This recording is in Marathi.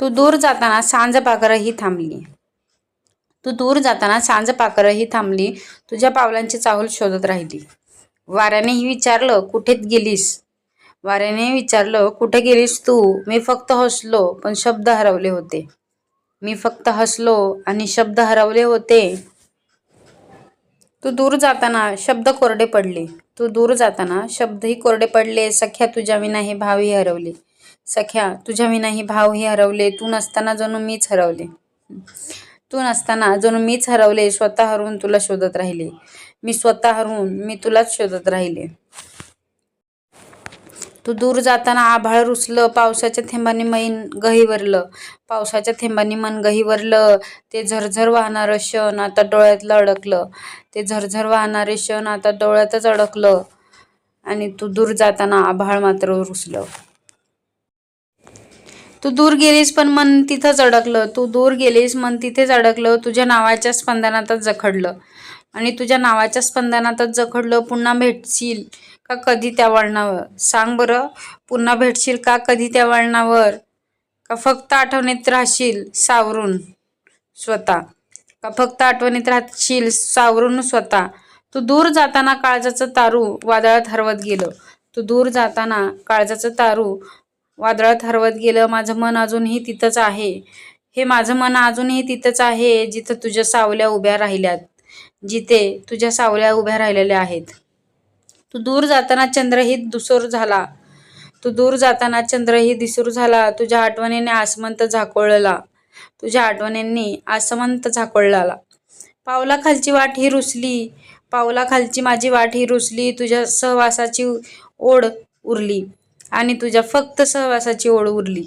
तू दूर जाताना सांज पाखरही थांबली. तू दूर जाताना सांज पाखरही थांबली तुझ्या पावलांची चाहूल शोधत राहिली. वाऱ्यानेही विचारलं कुठेत गेलीस? वाऱ्याने विचारलं कुठे गेलीस तू? मी फक्त हसलो पण शब्द हरवले होते. मी फक्त हसलो आणि शब्द हरवले होते. तू दूर जाताना शब्द कोरडे पडले. तू दूर जाताना शब्दही कोरडे पडले. सख्या तुझ्या विना हे भावही हरवले. सख्या तुझ्या विनाही भावही हरवले तू नसताना जणू मीच हरवले. तू नसताना जणू मीच हरवले स्वतः हरवून तुला शोधत राहिले. मी स्वतः हरवून मी तुलाच शोधत राहिले. तू दूर जाताना आभाळ रुसलं पावसाच्या थेंबाने मैन गहिवरलं पावसाच्या थेंबांनी मन गहिवरलं ते झरझर वाहणारं क्षण आता डोळ्यातलं अडकलं. ते झरझर वाहणारे क्षण आता डोळ्यातच अडकलं. आणि तू दूर जाताना आभाळ मात्र रुसलं. तू दूर गेलीस पण मन तिथंच अडकलं तू दूर गेलीस मन तिथेच अडकलं. तुझ्या नावाच्या स्पंदनातच जखडलं. आणि तुझ्या नावाच्या स्पंदनातच जखडलं पुन्हा भेटशील का कधी त्या वळणावर? सांग बरं पुन्हा भेटशील का कधी त्या वळणावर? का फक्त आठवणीत राहशील सावरून स्वतः? का फक्त आठवणीत राहशील सावरून स्वतः? तू दूर जाताना काळजाचं तारू वादळात हरवत गेलं. तू दूर जाताना काळजाचं तारू वादळात हरवत गेलं. माझं मन अजूनही तिथंच आहे. हे माझं मन अजूनही तिथंच आहे जिथं तुझ्या सावल्या उभ्या राहिल्यात. जिथे तुझ्या सावल्या उभ्या राहिलेल्या आहेत. तू दूर जाताना चंद्रही दुसूर झाला. तू दूर जाताना चंद्रही दिसूर झाला. तुझ्या आठवणीने आसमंत झाकोळला. तुझ्या आठवणींनी आसमंत झाकोळला. पावलाखालची वाट ही रुसली. पावलाखालची माझी वाट ही रुसली. तुझ्या सहवासाची ओढ उरली. आणि तुझ्या फक्त सहवासाची ओढ उरली.